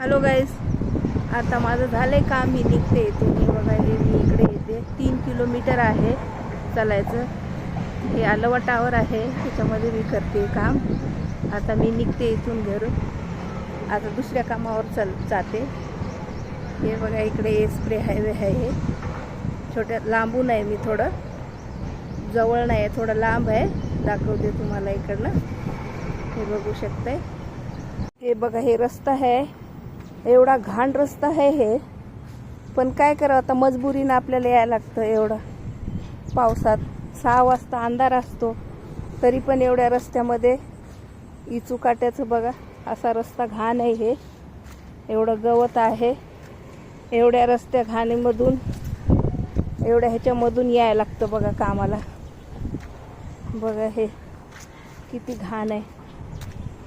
Hello guys आता माझं झालं आहे काम मी निघते इथून हे बघा मी इकडे येते. तीन किलोमीटर आहे चालायचं. हे आलवा टावर आहे. त्याच्यामध्ये मी करते काम. आता मी निघते इथून घरून. आता दुसऱ्या कामावर चल जाते. हे बघा इकडे स्प्रे हायवे आहे हे. छोट्या लांबून आहे मी थोडं. जवळ नाही आहे थोडं लांब आहे. दाखवते तुम्हाला इकडनं. हे बघू शकते हे बघा हे रस्ता आहे. एवढा घाण रस्ता आहे हे. पण काय करावं आता मजबुरीनं आपल्याला यायला लागतं एवढं. पावसात सहा वाजता अंधार असतो तरी पण एवढ्या रस्त्यामध्ये इचू काट्याचं बघा असा रस्ता घाण आहे हे. एवढं गवत आहे. एवढ्या रस्त्या घाणीमधून एवढ्या ह्याच्यामधून यायला लागतं बघा कामाला. बघा हे किती घाण आहे.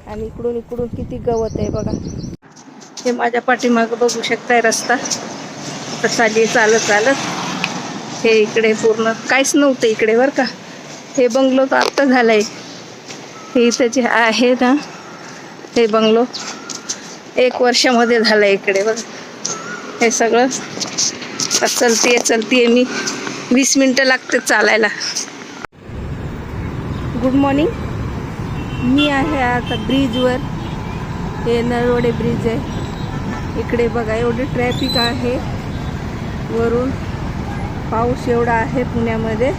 आणि इकडून इकडून किती गवत आहे बघा. हे माझ्या पाठीमागं बघू शकताय रस्ता. तसा जे चालत चालत. हे इकडे पूर्ण काहीच नव्हतं इकडे बरं का. हे बंगलो तर आत्ता झालंय. हे इथं जे आहे ना हे बंगलो एक वर्षामध्ये झालं इकडे बघ. हे सगळं. आता चलतीये चलतीये मी. वीस मिनटं लागते चालायला. गुड मॉर्निंग मी आहे आता ब्रिजवर. हे नरवडे ब्रिज आहे. इकडे बघा एवढे ट्रॅफिक आहे. वरून पाऊस एवढा आहे पुण्यामध्ये.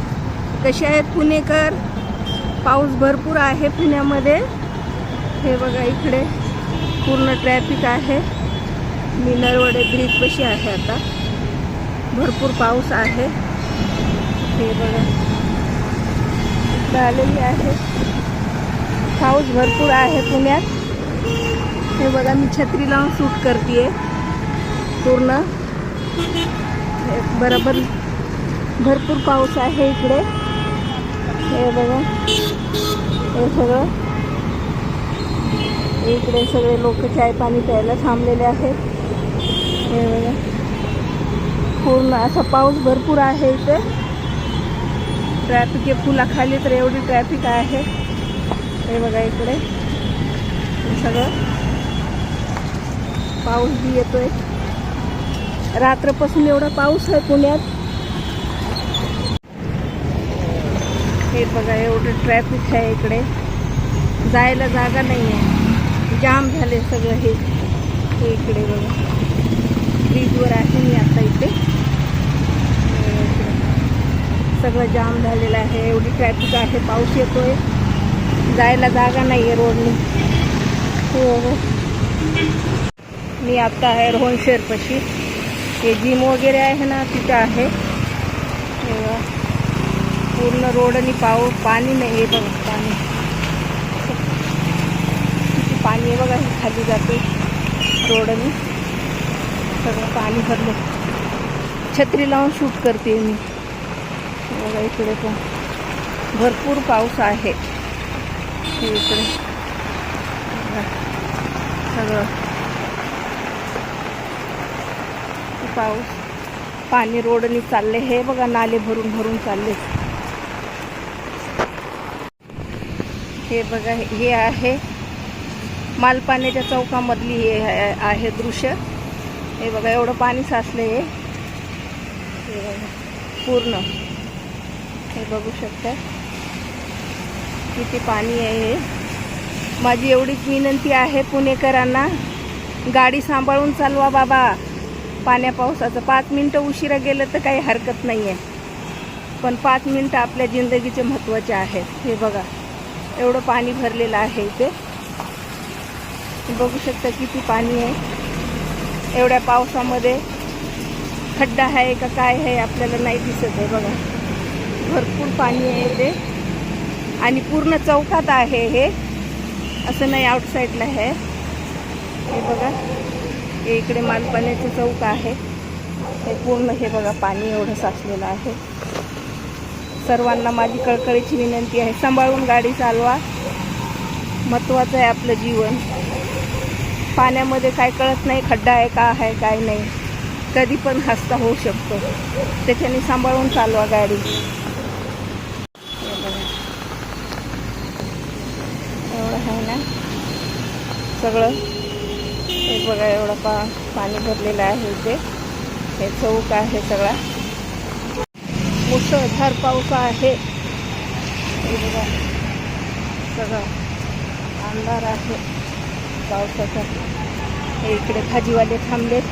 कसे आहेत पुणेकर? पाऊस भरपूर आहे पुण्यामध्ये. हे बघा इकडे पूर्ण ट्रॅफिक आहे. मी नरवडे ब्रिजपाशी आहे आता. भरपूर पाऊस आहे. हे बघा. इकडं आलेली आहे. पाऊस भरपूर आहे पुण्यात. हे बघा मी छत्री लावून सूट करते पूर्ण. बरोबर. भरपूर पाऊस आहे इकडे. हे बघा. हे सगळं. इकडे सगळे लोक चाय पाणी प्यायला थांबलेले आहेत. हे बघा. पूर्ण असा पाऊस भरपूर आहे इथे. ट्रॅफिक आहे पुलाखाली तर एवढी ट्रॅफिक आहे. हे बघा इकडे. हे सगळं. पाऊस बी येतोय. रात्रपासून एवढा पाऊस आहे पुण्यात. हे बघा एवढं ट्रॅफिक आहे इकडे. जायला जागा नाही आहे जाम झाले सगळं हे. हे इकडे बघा. ब्रिजवर आहे मी आता इथे. इकडे. सगळं जाम झालेलं आहे. एवढी ट्रॅफिक आहे पाऊस येतोय. जायला जागा नाही आहे रोडनी हो हो. मी आता आहे रोहन शेरपशी. हे जिम वगैरे आहे ना तिथं आहे. पूर्ण रोड आणि पाऊ पाणी नाही आहे बघा पाणी. किती पाणी आहे बघा खाली जाते रोडनी. सगळं पाणी भरलं. छत्री लावून शूट करते मी. बघा इकडे पण. भरपूर पाऊस आहे. इकडे. सगळं किती पाऊस पाणी रोडनी चालले हे बघा नाले भरून भरून चालले. हे बघा हे- हे आहे मालपाण्याच्या चौकामधली हे आहे- दृश्य. हे बघा एवढं पाणी साचलं हे. हे बघा पूर्ण. हे बघू शकता. किती पाणी आहे माझी एवढीच विनंती आहे पुणेकरांना. गाडी सांभाळून चालवा बाबा. पाण्या पावसाचं. पाच मिनटं उशिरा गेलं तर काही हरकत नाही आहे पण पाच मिनटं आपल्या जिंदगीचे महत्त्वाचे आहेत. हे बघा एवढं पाणी भरलेलं आहे इथे. बघू शकता किती पाणी आहे. एवढ्या पावसामध्ये खड्डा आहे का काय आहे आपल्याला नाही दिसत आहे बघा. भरपूर पाणी आहे इथे. आणि पूर्ण चौकात आहे हे. असं नाही आउटसाईडला आहे. हे बघा. इकडे मालपाण्याचं चौक आहे. हे पूर्ण हे बघा पाणी एवढं साचलेलं आहे. सर्वांना माझी कळकळीची विनंती आहे सांभाळून गाडी चालवा. महत्त्वाचं आहे आपलं जीवन. पाण्यामध्ये काय कळत नाही खड्डा आहे का आहे काय नाही. कधी पण हस्ता होऊ शकतो. त्याच्याने सांभाळून चालवा गाडी. एवढं आहे ना सगळं. बघा एवढा पा पाणी भरलेलं आहे इथे. हे चौक आहे सगळा. मुसळधार पाऊस आहे. बघा. सगळं अंधार आहे पावसाचा. हे इकडे भाजीवाले थांबलेत.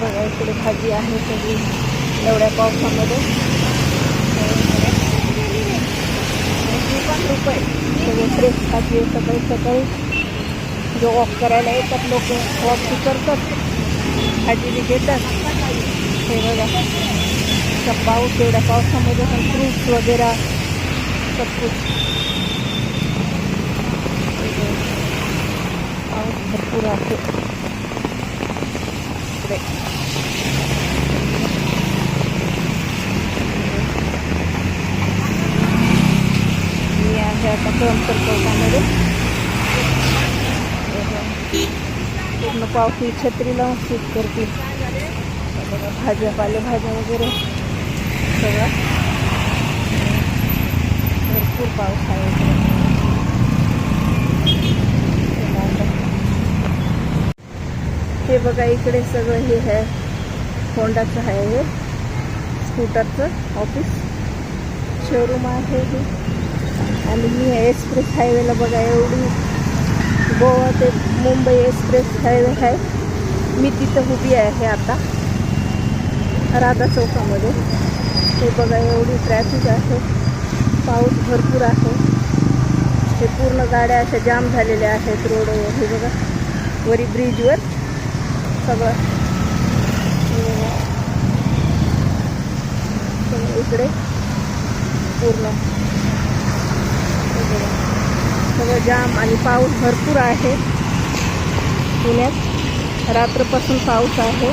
बघा इकडे भाजी आहे सगळी एवढ्या पावसामध्ये. रुपये? सगळे फ्रेश भाजी सकाळी सकाळी जो वॉक करायला येतात लोक. वॉक करतात. भाजी घेतात. हे बघा. त्या पाऊस एवढ्या पावसामध्ये पण फ्रूट्स वगैरे. सब कुछ पाऊस भरपूर आहे. इकडे. मी आहे आता कळंतर चौकामध्ये. पूर्ण पावती छत्री लावून शूट करतील. बघा भाज्या पालेभाज्या वगैरे सगळं. भरपूर पाऊस आहे हे बघा इकडे सगळं हे आहे. होंडाचं आहे हे. स्कूटरचं ऑफिस. शोरूम आहे हे. आणि मी एक्सप्रेस हायवेला बघा एवढी गोवा ते मुंबई एक्सप्रेस हायवे आहे. मी तिथं उभी आहे आता. राधा चौकामध्ये. हे बघा एवढी ट्रॅफिक आहे. पाऊस भरपूर आहे. हे पूर्ण गाड्या अशा जाम झालेल्या आहेत रोडवर हे बघा वरी ब्रिजवर सगळं. इकडे पूर्ण. सगळं जाम आणि पाऊस भरपूर आहे. पुण्यात रात्रपासून पाऊस आहे.